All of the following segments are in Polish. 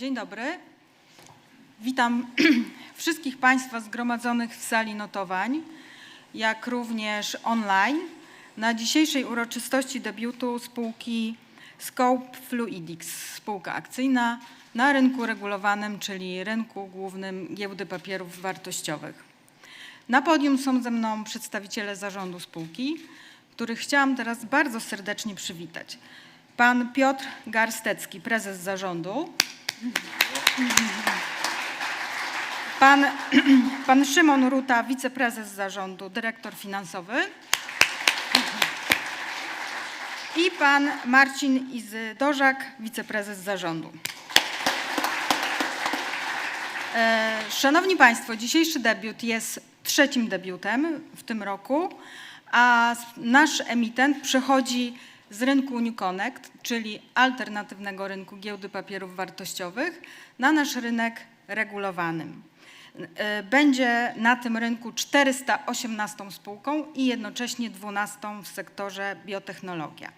Dzień dobry. Witam wszystkich Państwa zgromadzonych w sali notowań, jak również online na dzisiejszej uroczystości debiutu spółki Scope Fluidics, spółka akcyjna na rynku regulowanym, czyli rynku głównym giełdy papierów wartościowych. Na podium są ze mną przedstawiciele zarządu spółki, których chciałam teraz bardzo serdecznie przywitać. Pan Piotr Garstecki, prezes zarządu. Pan, pan Szymon Ruta, wiceprezes zarządu, dyrektor finansowy. I pan Marcin Izydorzak, wiceprezes zarządu. E, Szanowni Państwo, dzisiejszy debiut jest trzecim debiutem w tym roku, a nasz emitent przechodzi z rynku New Connect, czyli alternatywnego rynku giełdy papierów wartościowych, na nasz rynek regulowanym. E, Będzie na tym rynku 418 spółką i jednocześnie 12 w sektorze biotechnologia.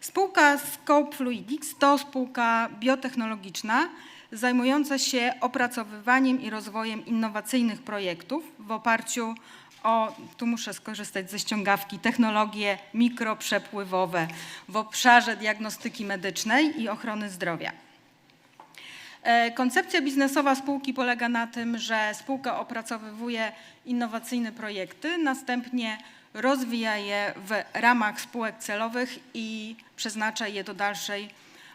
Spółka Scope Fluidics to spółka biotechnologiczna zajmująca się opracowywaniem i rozwojem innowacyjnych projektów w oparciu o, tu muszę skorzystać ze ściągawki, technologie mikroprzepływowe w obszarze diagnostyki medycznej i ochrony zdrowia. E, Koncepcja biznesowa spółki polega na tym, że spółka opracowywuje innowacyjne projekty, następnie rozwija je w ramach spółek celowych i przeznacza je do dalszej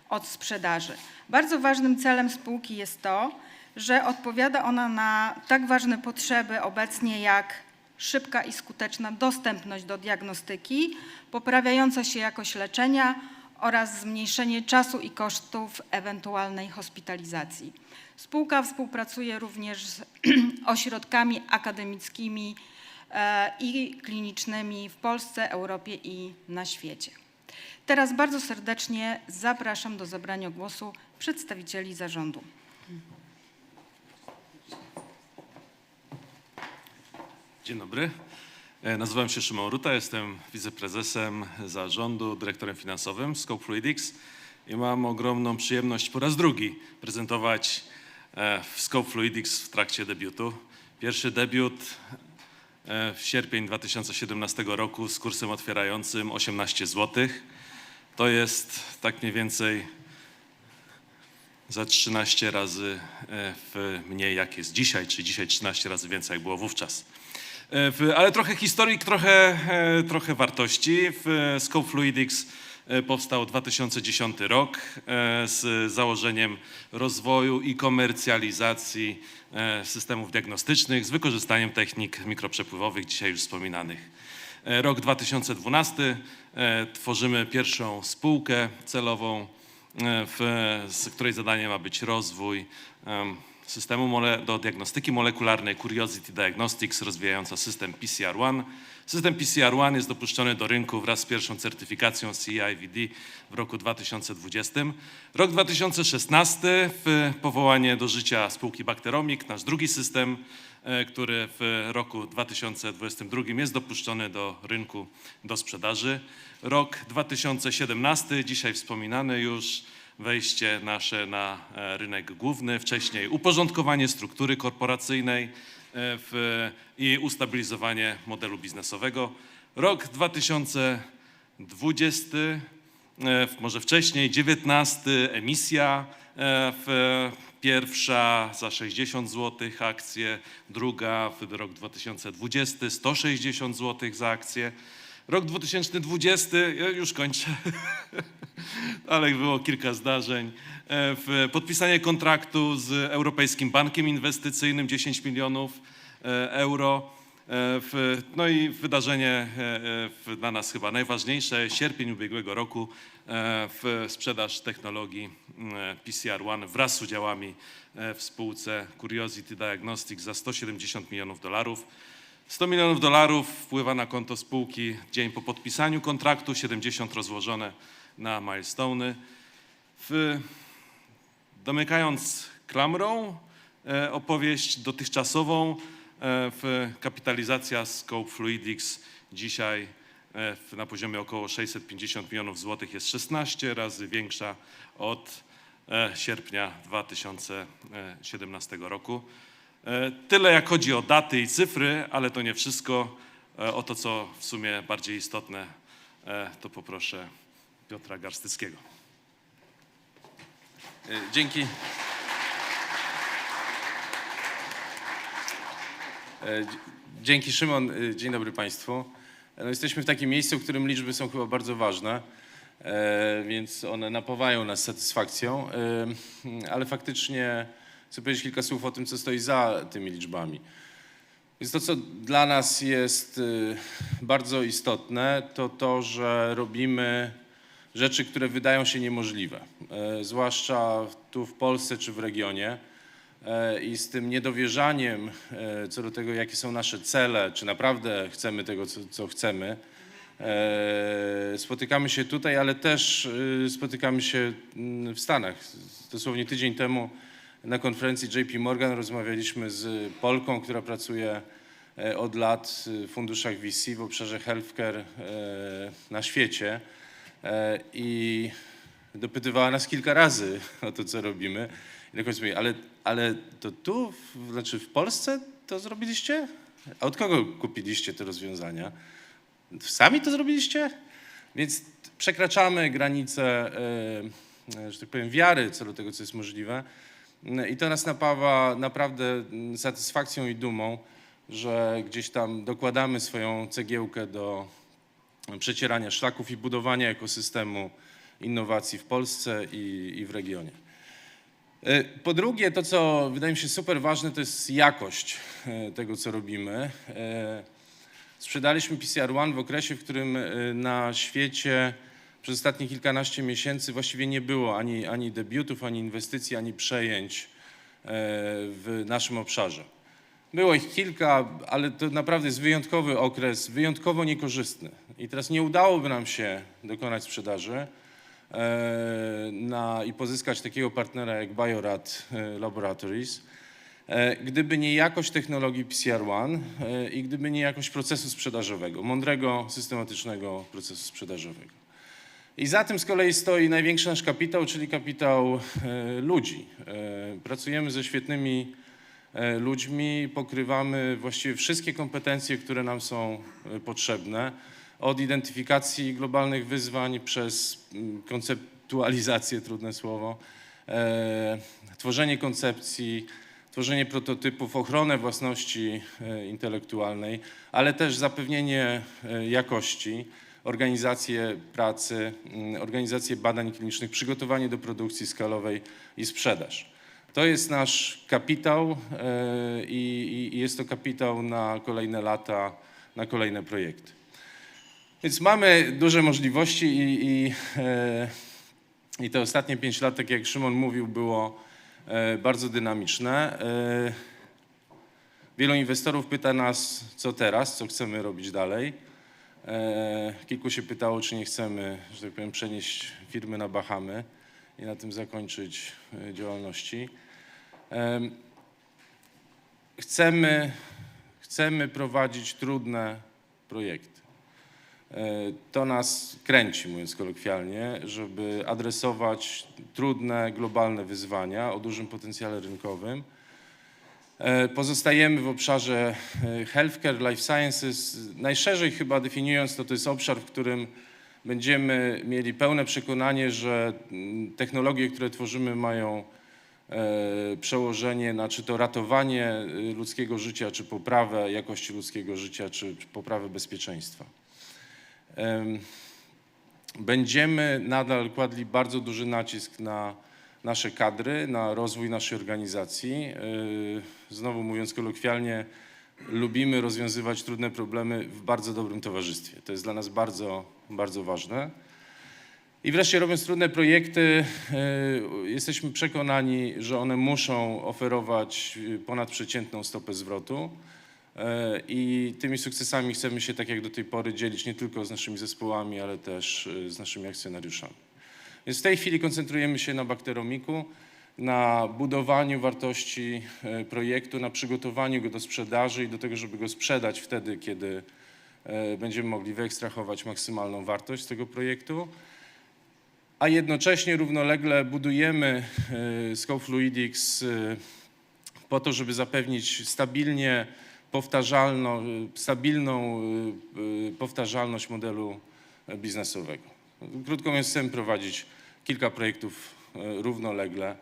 odsprzedaży. Bardzo ważnym celem spółki jest to, że odpowiada ona na tak ważne potrzeby obecnie jak szybka i skuteczna dostępność do diagnostyki, poprawiająca się jakość leczenia oraz zmniejszenie czasu i kosztów ewentualnej hospitalizacji. Spółka współpracuje również z ośrodkami akademickimi e, i klinicznymi w Polsce, Europie i na świecie. Teraz bardzo serdecznie zapraszam do zabrania głosu przedstawicieli zarządu. Dzień dobry. E, Nazywam się Szymon Ruta, jestem wiceprezesem zarządu, dyrektorem finansowym Scope Fluidics i mam ogromną przyjemność po raz drugi prezentować e, w Scope Fluidics w trakcie debiutu. Pierwszy debiut e, w sierpień 2017 roku z kursem otwierającym 18 zł. To jest tak mniej więcej za 13 razy mniej jak jest dzisiaj, czy dzisiaj 13 razy więcej jak było wówczas. E, Ale trochę historii, trochę, e, trochę wartości. W Scope Fluidics e, powstał 2010 rok e, z założeniem rozwoju i komercjalizacji e, systemów diagnostycznych z wykorzystaniem technik mikroprzepływowych, dzisiaj już wspominanych. E, Rok 2012 e, tworzymy pierwszą spółkę celową, e, w, z której zadaniem ma być rozwój systemu mole, do diagnostyki molekularnej Curiosity Diagnostics rozwijająca system PCR-1. System PCR-1 jest dopuszczony do rynku wraz z pierwszą certyfikacją CE-IVD w roku 2020. Rok 2016 w powołanie do życia spółki Bacteromic, nasz drugi system, e, który w roku 2022 jest dopuszczony do rynku do sprzedaży. Rok 2017, dzisiaj wspominany już, wejście nasze na e, rynek główny, wcześniej uporządkowanie struktury korporacyjnej e, w, i ustabilizowanie modelu biznesowego. Rok 2020, e, może wcześniej, 19 emisja, w, pierwsza za 60 zł akcje, druga w rok 2020 160 zł za akcję. Rok 2020, ja już kończę, ale było kilka zdarzeń. E, Podpisanie kontraktu z Europejskim Bankiem Inwestycyjnym 10 milionów e, euro. E, No i wydarzenie dla nas chyba najważniejsze, sierpień ubiegłego roku, w sprzedaż technologii e, PCR-1 wraz z udziałami w spółce Curiosity Diagnostics za 170 milionów dolarów. 100 milionów dolarów wpływa na konto spółki dzień po podpisaniu kontraktu, 70 rozłożone na milestony. W, domykając klamrą e, opowieść dotychczasową, e, w, kapitalizacja Scope Fluidics dzisiaj e, w, na poziomie około 650 milionów złotych jest 16 razy większa od e, sierpnia 2017 roku. E, Tyle jak chodzi o daty i cyfry, ale to nie wszystko. E, O to, co w sumie bardziej istotne, e, to poproszę Piotra Garstyckiego. Dzięki. Dzięki Szymon, dzień dobry Państwu. No, jesteśmy w takim miejscu, w którym liczby są chyba bardzo ważne, więc one napawają nas satysfakcją, ale faktycznie chcę powiedzieć kilka słów o tym, co stoi za tymi liczbami. Więc to, co dla nas jest y, bardzo istotne, to to, że robimy rzeczy, które wydają się niemożliwe, e, zwłaszcza tu w Polsce czy w regionie. E, I z tym niedowierzaniem e, co do tego, jakie są nasze cele, czy naprawdę chcemy tego, co, co chcemy, spotykamy się tutaj, ale też y, spotykamy się mm, w Stanach. Dosłownie tydzień temu na konferencji JP Morgan rozmawialiśmy z Polką, która pracuje e, od lat w funduszach VC w obszarze healthcare e, na świecie E, i dopytywała nas kilka razy o to, co robimy. I na końcu mówi, ale, ale to tu, znaczy w Polsce to zrobiliście? A od kogo kupiliście te rozwiązania? Sami to zrobiliście? Więc przekraczamy granice, że tak powiem, wiary co do tego, co jest możliwe. I to nas napawa naprawdę mm, satysfakcją i dumą, że gdzieś tam dokładamy swoją cegiełkę do przecierania szlaków i budowania ekosystemu innowacji w Polsce i, i w regionie. E, Po drugie, to co wydaje mi się super ważne, to jest jakość e, tego, co robimy. E, Sprzedaliśmy PCR One w okresie, w którym na świecie przez ostatnie kilkanaście miesięcy właściwie nie było ani, ani debiutów, ani inwestycji, ani przejęć e, w naszym obszarze. Było ich kilka, ale to naprawdę jest wyjątkowy okres, wyjątkowo niekorzystny. I teraz nie udałoby nam się dokonać sprzedaży e, na, i pozyskać takiego partnera jak Biorad e, Laboratories, gdyby nie jakość technologii PCR One e, i gdyby nie jakość procesu sprzedażowego, mądrego, systematycznego procesu sprzedażowego. I za tym z kolei stoi największy nasz kapitał, czyli kapitał e, ludzi. E, Pracujemy ze świetnymi e, ludźmi, pokrywamy właściwie wszystkie kompetencje, które nam są potrzebne. Od identyfikacji globalnych wyzwań przez mm, konceptualizację, trudne słowo, tworzenie koncepcji, tworzenie prototypów, ochronę własności intelektualnej, ale też zapewnienie jakości, organizację pracy, mm, organizację badań klinicznych, przygotowanie do produkcji skalowej i sprzedaż. To jest nasz kapitał e, i, jest to kapitał na kolejne lata, na kolejne projekty. Więc mamy duże możliwości i, i, e, i te ostatnie pięć lat, tak jak Szymon mówił, było e, bardzo dynamiczne. Wielu inwestorów pyta nas, co teraz, co chcemy robić dalej. E, Kilku się pytało, czy nie chcemy, że tak powiem, przenieść firmy na Bahamy i na tym zakończyć e, działalności. Em, Chcemy, chcemy prowadzić trudne projekty. E, To nas kręci, mówiąc kolokwialnie, żeby adresować trudne globalne wyzwania o dużym potencjale rynkowym. E, Pozostajemy w obszarze e, healthcare, life sciences. Najszerzej chyba definiując to, to jest obszar, w którym będziemy mieli pełne przekonanie, że mm, technologie, które tworzymy mają e, przełożenie na czy to ratowanie ludzkiego życia, czy poprawę jakości ludzkiego życia, czy poprawę bezpieczeństwa. Em, Będziemy nadal kładli bardzo duży nacisk na nasze kadry, na rozwój naszej organizacji. Yy, Znowu mówiąc kolokwialnie, lubimy rozwiązywać trudne problemy w bardzo dobrym towarzystwie. To jest dla nas bardzo, bardzo ważne. I wreszcie robiąc trudne projekty, yy, jesteśmy przekonani, że one muszą oferować yy, ponadprzeciętną stopę zwrotu. I tymi sukcesami chcemy się, tak jak do tej pory, dzielić nie tylko z naszymi zespołami, ale też z naszymi akcjonariuszami. Więc w tej chwili koncentrujemy się na bakteromiku, na budowaniu wartości e, projektu, na przygotowaniu go do sprzedaży i do tego, żeby go sprzedać wtedy, kiedy e, będziemy mogli wyekstrahować maksymalną wartość z tego projektu. a jednocześnie równolegle budujemy e, Scope Fluidics e, po to, żeby zapewnić stabilnie powtarzalno, stabilną powtarzalność modelu biznesowego. Krótko mówiąc, chcemy prowadzić kilka projektów e, równolegle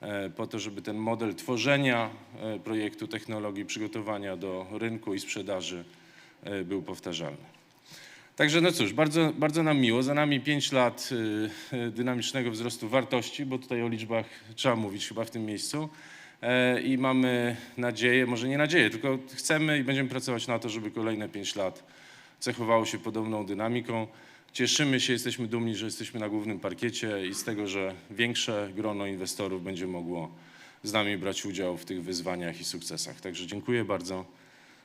e, po to, żeby ten model tworzenia e, projektu, technologii, przygotowania do rynku i sprzedaży był powtarzalny. Także no cóż, bardzo, bardzo nam miło. Za nami 5 lat dynamicznego wzrostu wartości, bo tutaj o liczbach trzeba mówić chyba w tym miejscu. I mamy nadzieję, może nie nadzieję, tylko chcemy i będziemy pracować na to, żeby kolejne 5 lat cechowało się podobną dynamiką. Cieszymy się, jesteśmy dumni, że jesteśmy na głównym parkiecie i z tego, że większe grono inwestorów będzie mogło z nami brać udział w tych wyzwaniach i sukcesach. Także dziękuję bardzo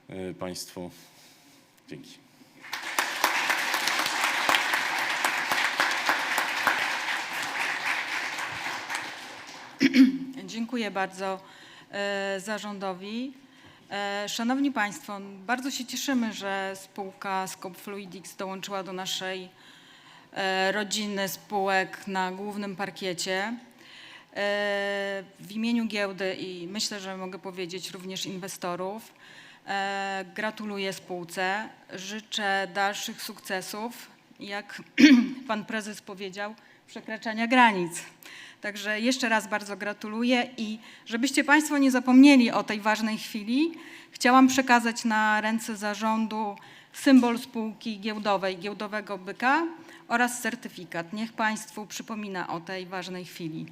y, Państwu. Dzięki. Dziękuję bardzo e, zarządowi. E, Szanowni Państwo, bardzo się cieszymy, że spółka Scope Fluidics dołączyła do naszej e, rodziny spółek na głównym parkiecie. E, W imieniu giełdy i myślę, że mogę powiedzieć również inwestorów, e, gratuluję spółce, życzę dalszych sukcesów, jak pan prezes powiedział, przekraczania granic. Także jeszcze raz bardzo gratuluję i żebyście Państwo nie zapomnieli o tej ważnej chwili, chciałam przekazać na ręce zarządu symbol spółki giełdowej, giełdowego byka oraz certyfikat. Niech Państwu przypomina o tej ważnej chwili.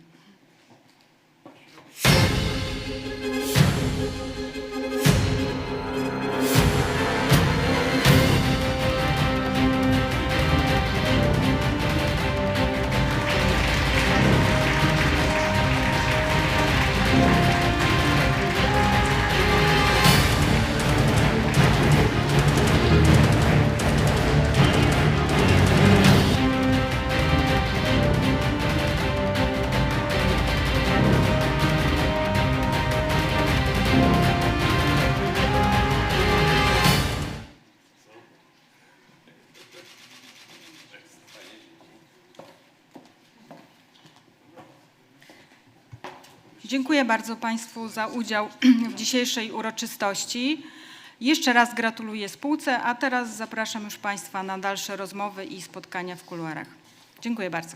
Dziękuję bardzo Państwu za udział w dzisiejszej uroczystości. Jeszcze raz gratuluję spółce, a teraz zapraszam już Państwa na dalsze rozmowy i spotkania w kuluarach. Dziękuję bardzo.